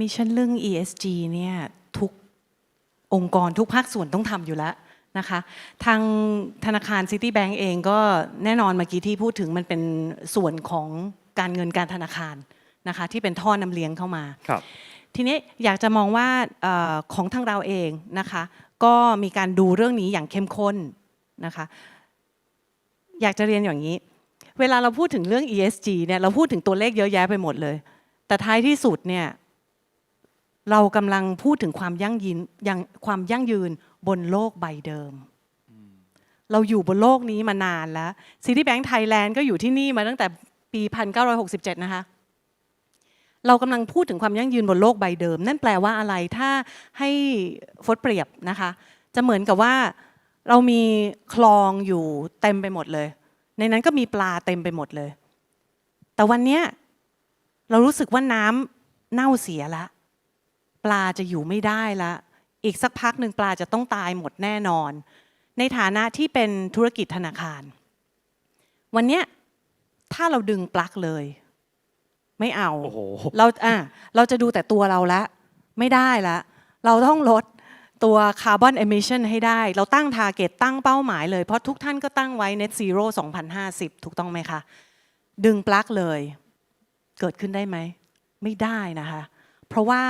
มิชชั่นเรื่อง ESG เนี่ยทุกองค์กรทุกภาคส่วนต้องทำอยู่แล้วนะคะทางธนาคาร Citibank เองก็แน่นอนเมื่อกี้ที่พูดถึงมันเป็นส่วนของการเงินการธนาคารนะคะที่เป็นท่อนำเลี้ยงเข้ามาครับทีนี้อยากจะมองว่าเออของทางเราเองนะคะก็มีการดูเรื่องนี้อย่างเข้มข้นนะคะอยากจะเรียนอย่างนี้ เวลาเราพูดถึงเรื่อง ESG เนี่ยเราพูดถึงตัวเลขเยอะแยะไปหมดเลย แต่ท้ายที่สุดเนี่ย เรากำลังพูดถึงความยั่งยืนยังความยั่งยืนบนโลกใบเดิม เราอยู่บนโลกนี้มานานแล้ว Citibank Thailand ก็อยู่ที่นี่มาตั้งแต่ปี 1967 นะคะ เรากำลังพูดถึงความยั่งยืนบนโลกใบเดิม นั่นแปลว่าอะไรถ้าให้ฟดเปรียบนะคะ จะเหมือนกับว่าเรามีคลองอยู่เต็มไปหมดเลย ในนั้นก็มีปลาเต็มไปหมดเลย แต่วันเนี้ยเรารู้สึกว่าน้ำเน่าเสียละ ปลาจะอยู่ไม่ได้ละ อีกสักพักหนึ่งปลาจะต้องตายหมดแน่นอน ในฐานะที่เป็นธุรกิจธนาคาร วันเนี้ยถ้าเราดึงปลั๊กเลย ไม่เอาโอ้โหเราอะเราจะดูแต่ตัวเราละ ไม่ได้ละเราต้องลดตัวคาร์บอนเอมิชันให้ได้ เราตั้งทาร์เก็ตตั้งเป้าหมายเลย เพราะทุกท่านก็ตั้งไว้ net zero 2050 ถูกต้องไหมคะ ดึงปลั๊กเลย เกิดขึ้นได้ไหม ไม่ได้นะคะ เพราะว่า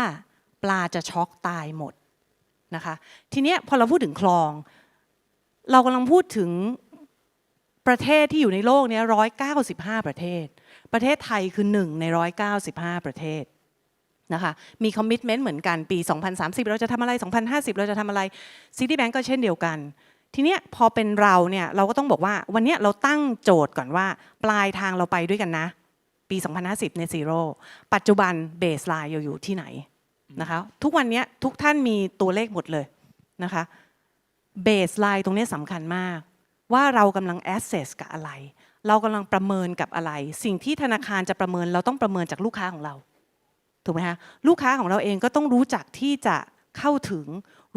ปลาจะช็อกตายหมดนะคะทีเนี้ยพอเราพูดถึงคลอง เรากำลังพูดถึงประเทศที่อยู่ในโลกนี้ร้อยเก้าสิบห้าประเทศ ประเทศไทยคือหนึ่งใน195ประเทศนะคะมีคอมมิชเมนต์เหมือนกันปี 2030 เราจะทำอะไร 2050 เราจะทำอะไร Citibank ก็เช่นเดียวกัน ทีเนี้ยพอเป็นเราเนี่ยเราก็ต้องบอกว่าวันนี้เราตั้งโจทย์ก่อนว่า ปลายทางเราไปด้วยกันนะ ปี 2050ในซีโร่ปัจจุบันเบสไลน์อยู่ที่ไหน นะคะ ทุกวันเนี้ยทุกท่านมีตัวเลขหมดเลยนะคะเบสไลน์ตรงเนี้ยสำคัญมาก ว่าเรากำลัง assess กับอะไร เรากำลังประเมินกับอะไร สิ่งที่ธนาคารจะประเมินเราต้องประเมินจากลูกค้าของเราถูกไหมคะลูกค้าของเราเองก็ต้องรู้จักที่จะเข้าถึง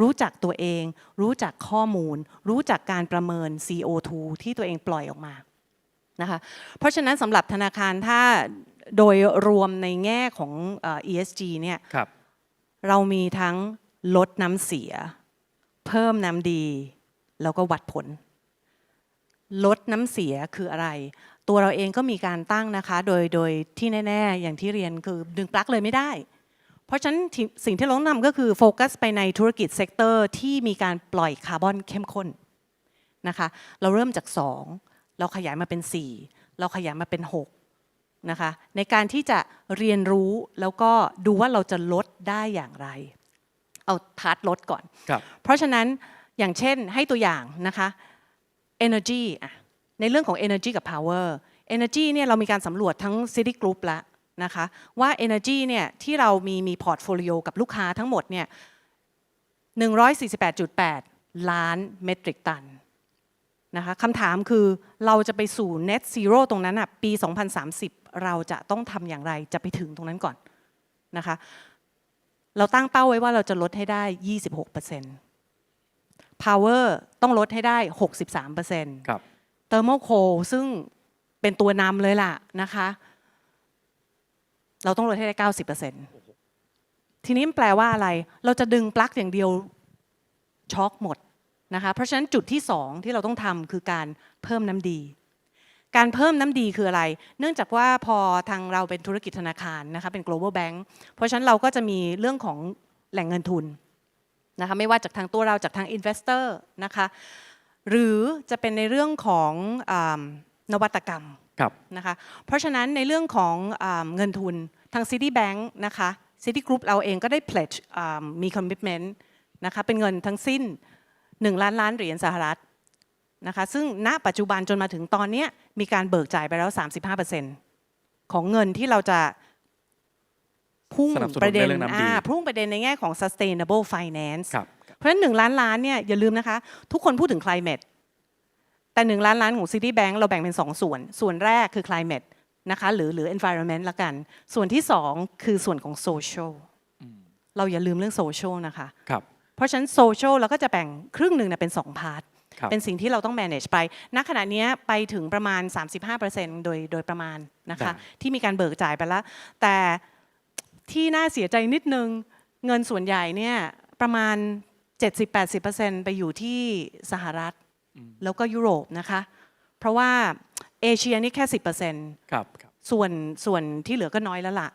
รู้จักตัวเอง รู้จักข้อมูล รู้จักการประเมิน CO2 ที่ตัวเองปล่อยออกมานะคะเพราะฉะนั้นสำหรับธนาคารถ้าโดยรวมในแง่ของเอ่อ ESG เนี่ยครับ เรามีทั้งลดน้ำเสีย เพิ่มน้ำดี แล้วก็วัดผล ลดน้ำเสียคืออะไร ตัวเราเองก็มีการตั้งนะคะ โดยโดยที่แน่ ๆ อย่างที่เรียนคือดึงปลั๊กเลยไม่ได้ เพราะฉะนั้นสิ่งที่เราต้องทำก็คือโฟกัสไปในธุรกิจเซกเตอร์ที่มีการปล่อยคาร์บอนเข้มข้นนะคะ เราเริ่มจาก 2 เราขยายมาเป็น 4 เราขยายมาเป็น 6 นะคะในการที่จะเรียนรู้แล้วก็ดูว่าเราจะลดได้อย่างไร เอาทาร์ตลดก่อนครับเพราะฉะนั้นอย่างเช่นให้ตัวอย่างนะคะ energy อะในเรื่องของ energy กับ power energy เนี่ยเรามีการสำรวจทั้ง city group แล้วนะคะว่า energy เนี่ยที่เรามีมีพอร์ตโฟลิโอกับลูกค้าทั้งหมดเนี่ย148.8 ล้านเมตริกตัน นะคะคำถามคือเราจะไปสู่ net zero ตรงนั้นอะปี 2030 เราจะต้องทำอย่างไรจะไปถึงตรงนั้นก่อนนะคะเราตั้งเป้าไว้ว่าเราจะลดให้ได้ 26% power ต้องลดให้ได้ 63%ครับ thermal coal ซึ่งเป็นตัวนำเลยล่ะนะคะ เราต้องลดให้ได้ 90%ทีนี้มันแปลว่าอะไร เราจะดึงปลั๊กอย่างเดียวช็อกหมด นะคะเพราะฉะนั้นจุดที่สองที่เราต้องทำคือการเพิ่มน้ำดี การเพิ่มน้ำดีคืออะไร เนื่องจากว่าพอทางเราเป็นธุรกิจธนาคารนะคะเป็น global bank เพราะฉะนั้นเราก็จะมีเรื่องของแหล่งเงินทุนนะคะไม่ว่าจากทางตัวเราจากทาง investor นะคะหรือจะเป็นในเรื่องของอานวัตกรรมครับนะคะเพราะฉะนั้นในเรื่องของอาเงินทุนทาง Citibank นะคะ City Group เราเองก็ได้ pledge อ่ามี commitment นะคะเป็นเงินทั้งสิ้น 1 ล้านล้านเหรียญสหรัฐนะคะซึ่งณปัจจุบันจนมาถึงตอนเนี้ยมีการเบิกจ่ายไปแล้ว 35%ของเงินที่เราจะพุ่งสนับสนุนประเด็นในเรื่องน้ำดีอ่าพุ่งประเด็นในแง่ของ sustainable finance ครับเพราะฉะนั้นหนึ่งล้านล้านเนี่ยอย่าลืมนะคะ ทุกคนพูดถึง climate แต่หนึ่งล้านล้านของ Citibank เราแบ่งเป็นสองส่วน ส่วนแรกคือ climate นะคะหรือหรือ environment ละกัน ส่วนที่สองคือส่วนของ social เราอย่าลืมเรื่อง social นะคะครับ เพราะฉะนั้น social เราก็จะแบ่งครึ่งหนึ่งเนี่ยเป็น 2 พาร์ทครับเป็นสิ่งที่เราต้อง manage ไป ณ ขณะเนี้ยไปถึงประมาณ 35%โดยโดยประมาณนะคะได้ที่มีการเบิกจ่ายไปแล้ว แต่ที่น่าเสียใจนิดนึงเงินส่วนใหญ่เนี่ยประมาณ 70-80%ไปอยู่ที่สหรัฐ แล้วก็ยุโรปนะคะ เพราะว่าเอเชียนี่แค่ 10%ครับครับส่วนส่วนที่เหลือก็น้อยแล้วล่ะ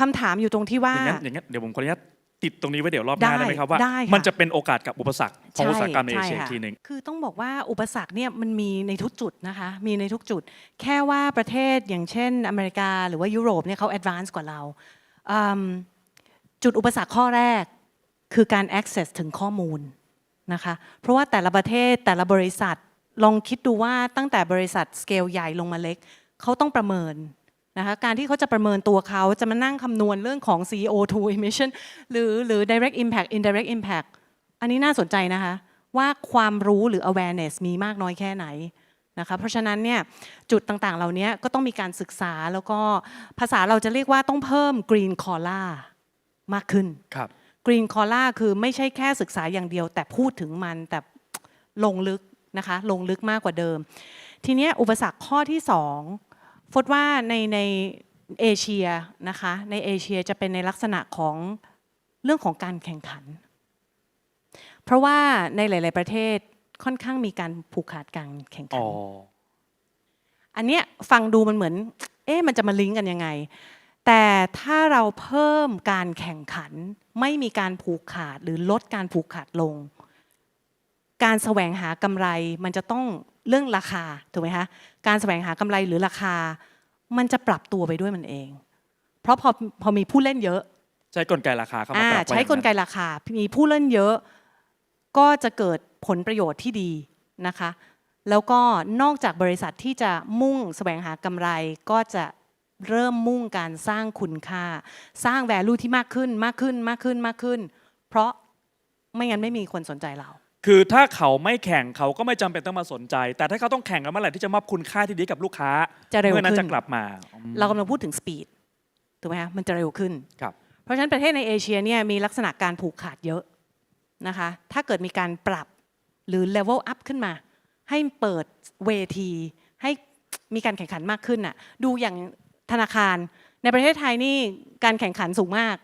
คำถามอยู่ตรงที่ว่าอย่างนั้นอย่างนั้นเดี๋ยวผมขออนุญาต ติดตรงนี้ไว้เดี๋ยวรอบหน้าได้ได้ไหมครับว่า ได้ค่ะ มันจะเป็นโอกาสกับอุปสรรคของใช่อุตสาหกรรมในเอเชียใช่อีค่ะกทีหนึ่ง คือต้องบอกว่าอุปสรรคเนี่ยมันมีในทุกจุดนะคะ มีในทุกจุด แค่ว่าประเทศอย่างเช่น อเมริกาหรือว่ายุโรปเนี่ยเขาแอดวานซ์กว่าเราอืมจุดอุปสรรคข้อแรกคือการ access ถึงข้อมูลนะคะ เพราะว่าแต่ละประเทศแต่ละบริษัทลองคิดดูว่าตั้งแต่บริษัทสเกลใหญ่ลงมาเล็ก เขาต้องประเมิน นะคะการที่เขาจะประเมินตัวเขาจะมานั่งคำนวณเรื่องของ CO2 emission หรือหรือ direct impact indirect impact อันนี้น่าสนใจนะคะว่าความรู้หรือ awareness มีมากน้อยแค่ไหนนะคะเพราะฉะนั้นเนี่ยจุดต่างๆเหล่านี้ก็ต้องมีการศึกษาแล้วก็ภาษาเราจะเรียกว่าต้องเพิ่ม green collar มากขึ้นครับ green collar คือไม่ใช่แค่ศึกษาอย่างเดียว แต่พูดถึงมันแต่ลงลึกนะคะลงลึกมากกว่าเดิม ทีเนี้ยอุปสรรคข้อที่สอง ฟดว่าในในเอเชียนะคะในเอเชียจะเป็นในลักษณะของเรื่องของการแข่งขัน เพราะว่าในหลาย ๆ ประเทศค่อนข้างมีการผูกขาดการแข่งขัอ๋นออันเนี้ยฟังดูมันเหมือน เอ๊ะมันจะมาลิงก์กันยังไง แต่ถ้าเราเพิ่มการแข่งขัน ไม่มีการผูกขาดหรือลดการผูกขาดลง การแสวงหากำไรมันจะต้องเรื่องราคาถูกไหมคะการแสวงหากำไรหรือราคา มันจะปรับตัวไปด้วยมันเอง เพราะพอพอมีผู้เล่นเยอะ ใช้กลไกราคาเข้ามาอ่าปรับไว้ใช้กลไกอย่างนั้นราคา มีผู้เล่นเยอะ ก็จะเกิดผลประโยชน์ที่ดีนะคะ แล้วก็นอกจากบริษัทที่จะมุ่งแสวงหากำไรก็จะเริ่มมุ่งการสร้างคุณค่า สร้าง value ที่มากขึ้นมากขึ้นมากขึ้นมากขึ้น เพราะไม่งั้นไม่มีคนสนใจเรา คือถ้าเขาไม่แข่งเขาก็ไม่จำเป็นต้องมาสนใจ แต่ถ้าเขาต้องแข่งกันเมื่อไหร่ที่จะมอบคุณค่าที่ดีกับลูกค้าจะเร็วเมื่อนั้นขึ้จะนกลับมาอืมเรากำลังพูดถึง speed ถูกไหมคะมันจะเร็วขึ้น ครับ เพราะฉะนั้นประเทศในเอเชียเนี่ยมีลักษณะการผูกขาดเยอะนะคะ ถ้าเกิดมีการปรับหรือ level up ขึ้นมา ให้เปิดเวที ให้มีการแข่งขันมากขึ้นน่ะ ดูอย่างธนาคารในประเทศไทยนี่การแข่งขันสูงมาก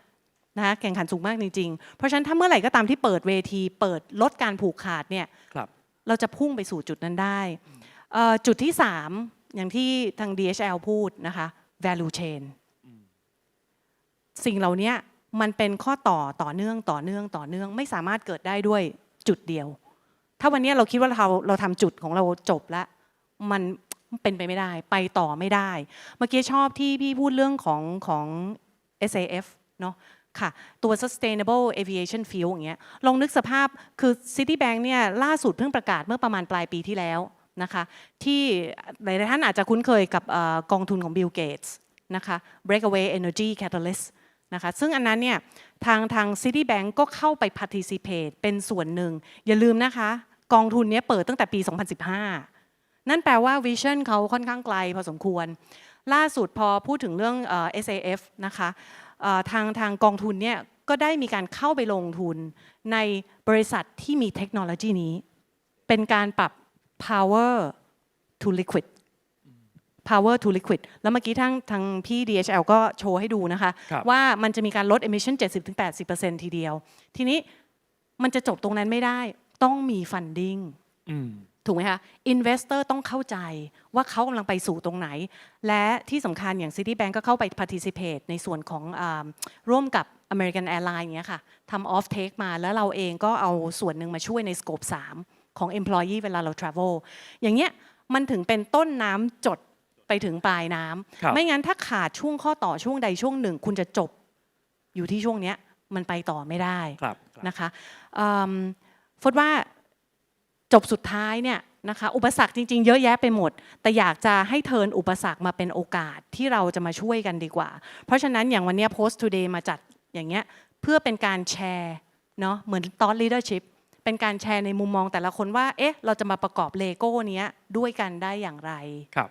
นะคะแข่งขันสูงมากจริงๆ เพราะฉะนั้นถ้าเมื่อไหร่ก็ตามที่เปิดเวที เปิดลดการผูกขาดเนี่ยครับเราจะพุ่งไปสู่จุดนั้นได้เอ่อจุดที่ 3 อย่างที่ทาง DHL พูดนะคะ value chain สิ่งเหล่านี้มันเป็นข้อต่อต่อเนื่องต่อเนื่องต่อเนื่องไม่สามารถเกิดได้ด้วยจุดเดียว ถ้าวันนี้เราคิดว่าเราเราทำจุดของเราจบแล้วมันเป็นไปไม่ได้ ไปต่อไม่ได้ เมื่อกี้ชอบที่พี่พูดเรื่องของของ SAF เนาะ ค่ะ ตัว sustainable aviation fuel อย่างเงี้ยลองนึกสภาพคือ Citibank เนี่ยล่าสุดเพิ่งประกาศเมื่อประมาณปลายปีที่แล้วนะคะที่หลายๆท่านอาจจะคุ้นเคยกับกองทุนของ Bill Gates นะคะ Breakaway Energy Catalyst นะคะซึ่งอันนั้นเนี่ยทางทาง Citibank ก็เข้าไป participate เป็นส่วนหนึ่ง อย่าลืมนะคะ กองทุนนี้เปิดตั้งแต่ปี 2015 นั่นแปลว่าวิชั่นเขาค่อนข้างไกลพอสมควร ล่าสุดพอพูดถึงเรื่อง SAF นะคะ ทางทางกองทุนเนี่ยก็ได้มีการเข้าไปลงทุนในบริษัทที่มีเทคโนโลยีนี้ เป็นการปรับ power to liquid power to liquid แล้วเมื่อกี้ทางทางพี่ DHL ก็โชว์ให้ดูนะคะครับว่ามันจะมีการลด emission 70-80%ทีเดียว ทีนี้มันจะจบตรงนั้นไม่ได้ ต้องมี funding อืม ถูกไหมคะ investor ต้องเข้าใจว่าเขากำลังไปสู่ตรงไหน และที่สำคัญอย่าง Citibank ก็เข้าไป participate ในส่วนของอาร่วมกับ American Airlines อย่างเงี้ยค่ะทำ off take มาแล้วเราเองก็เอาส่วนหนึ่งมาช่วยใน scope 3 ของ employee เวลาเรา travel อย่างเงี้ยมันถึงเป็นต้นน้ำจดไปถึงปลายน้ครับำไม่งั้นถ้าขาดช่วงข้อต่อช่วงใดช่วงหนึ่ง คุณจะจบอยู่ที่ช่วงเนี้ยมันไปต่อไม่ได้ครับครับนะคะอืมฟดว่า จบสุดท้ายเนี่ยนะคะอุปสรรคจริง ๆ เยอะแยะไปหมด แต่อยากจะให้เทิร์นอุปสรรคมาเป็นโอกาสที่เราจะมาช่วยกันดีกว่า เพราะฉะนั้นอย่างวันนี้ Post Today มาจัดอย่างเงี้ยเพื่อเป็นการแชร์เนาะเหมือนตอน leadership เป็นการแชร์ในมุมมองแต่ละคนว่าเอ๊ะเราจะมาประกอบเลโก้เนี้ยด้วยกันได้อย่างไรครับ